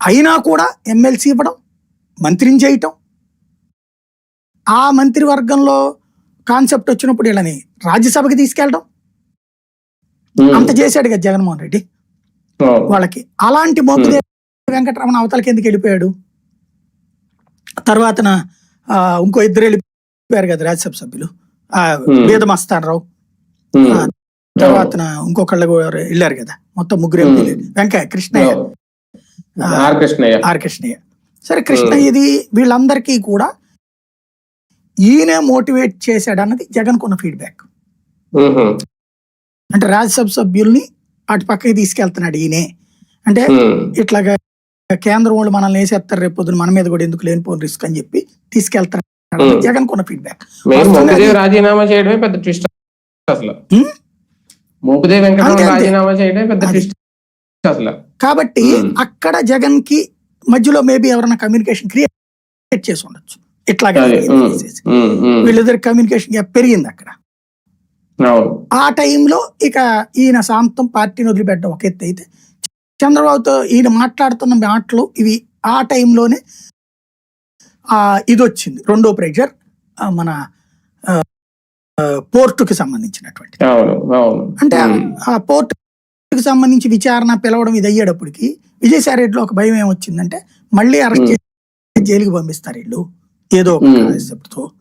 అయినా కూడా ఎమ్మెల్సీ ఇవ్వడం మంత్రిని చేయటం. ఆ మంత్రివర్గంలో కాన్సెప్ట్ వచ్చినప్పుడు వీళ్ళని రాజ్యసభకి తీసుకెళ్ళడం. అంత చేశాడు కదా జగన్మోహన్ రెడ్డి. వాళ్ళకి అలాంటి మోపిదేవి వెంకటరమణ అవతలకి ఎందుకు వెళ్ళిపోయాడు? తర్వాతన ఆ, ఇంకో ఇద్దరు వెళ్ళిపోయారు కదా రాజ్యసభ సభ్యులు. ఆ. వేద ఆ, తర్వాతన ఇంకొకళ్ళు వెళ్ళారు కదా. మొత్తం ముగ్గురు వెంకయ్య కృష్ణయ్య. ఆర్ కృష్ణయ్య. ఆర్ కృష్ణయ్య. సరే కృష్ణయ్యది వీళ్ళందరికీ కూడా ఈయనే మోటివేట్ చేశాడు అన్నది జగన్ కొన్న ఫీడ్బ్యాక్ అంటే రాజ్యసభ సభ్యుల్ని అటు పక్కకి తీసుకెళ్తున్నాడు ఈయనే. అంటే ఇట్లాగా కేంద్రం వాళ్ళు మనల్ని వేసేస్తారు రేపు పొద్దున మన మీద కూడా ఎందుకు లేనిపోని రిస్క్ అని చెప్పి తీసుకెళ్తారు. జగన్ కొన్న ఫీడ్బ్యాక్. రాజీనామా చేయడమే పెద్ద ట్విస్ట్ అసలు? మోపిదేవి అంతే. రాజీనామా చేయడమే పెద్ద. ట్విస్ట్. కాబట్టి Hmm. అక్కడ జగన్కి మధ్యలో మేబీ ఎవరైనా కమ్యూనికేషన్ క్రియేట్ చేసి ఉండొచ్చు. ఇట్లాగా వీళ్ళిద్దరి కమ్యూనికేషన్ గ్యాప్ పెరిగింది అక్కడ. ఆ టైంలో ఇక ఈయన శాంతం పార్టీని వదిలిపెట్టడం ఒక ఎత్తు అయితే చంద్రబాబుతో ఈయన మాట్లాడుతున్న మాటలు ఇవి ఆ టైంలోనే ఆ ఇది వచ్చింది రెండో ప్రెషర్ మన పోర్టుకి సంబంధించినటువంటి. అంటే ఉమ్, ఆ పోర్టుకి సంబంధించి విచారణ పిలవడం ఇది అయ్యేటప్పటికి విజయసాయి రెడ్డిలో ఒక భయం ఏమొచ్చిందంటే మళ్ళీ అరెస్ట్. చేసి జైలుకి పంపిస్తారు వీళ్ళు ఏదో ఒక. కాన్సెప్ట్తో